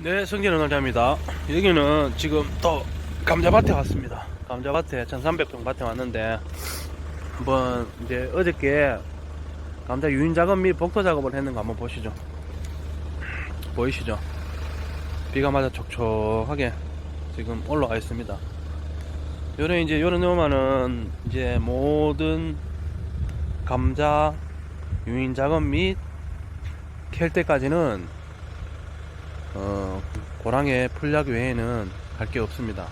네, 성진은 강자입니다. 여기는 지금 또 감자밭에 왔습니다. 감자밭에 1300평 밭에 왔는데 한번 이제 어저께 감자 유인 작업 및 복도 작업을 했는 거 한번 보시죠. 보이시죠? 비가 맞아 촉촉하게 지금 올라와 있습니다. 요런 이제 요런 요만은 이제 모든 감자 유인 작업 및 캘 때까지는 어, 고랑의 풀약 외에는 할 게 없습니다.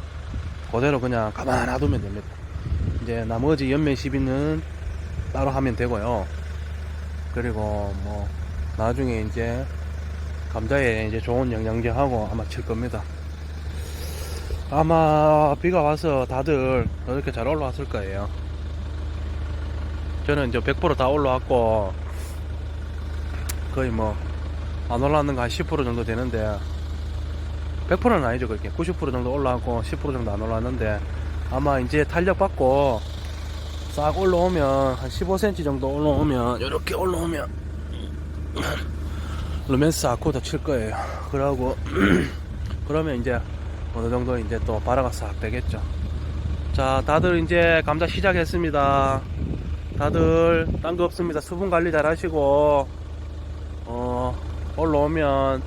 그대로 그냥 가만 놔두면 됩니다. 이제 나머지 연면 시비는 따로 하면 되고요. 그리고 뭐 나중에 이제 감자에 이제 좋은 영양제하고 아마 칠 겁니다. 아마 비가 와서 다들 이렇게 잘 올라왔을 거예요. 저는 이제 100%다 올라왔고 거의 뭐 안 올라왔는 거 한 10% 정도 되는데 100%는 아니죠 그렇게. 90% 정도 올라왔고 10% 정도 안 올라왔는데 아마 이제 탄력 받고 싹 올라오면 한 15cm 정도 올라오면 이렇게 올라오면 루멘스 아코드 칠 거예요. 그러고 그러면 이제 어느 정도 이제 또 발화가 싹 되겠죠. 자 다들 이제 감자 시작했습니다. 다들 딴 거 없습니다. 수분 관리 잘 하시고 어 올라오면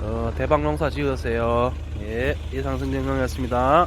어, 대박 농사 지으세요. 예 이상승진경이었습니다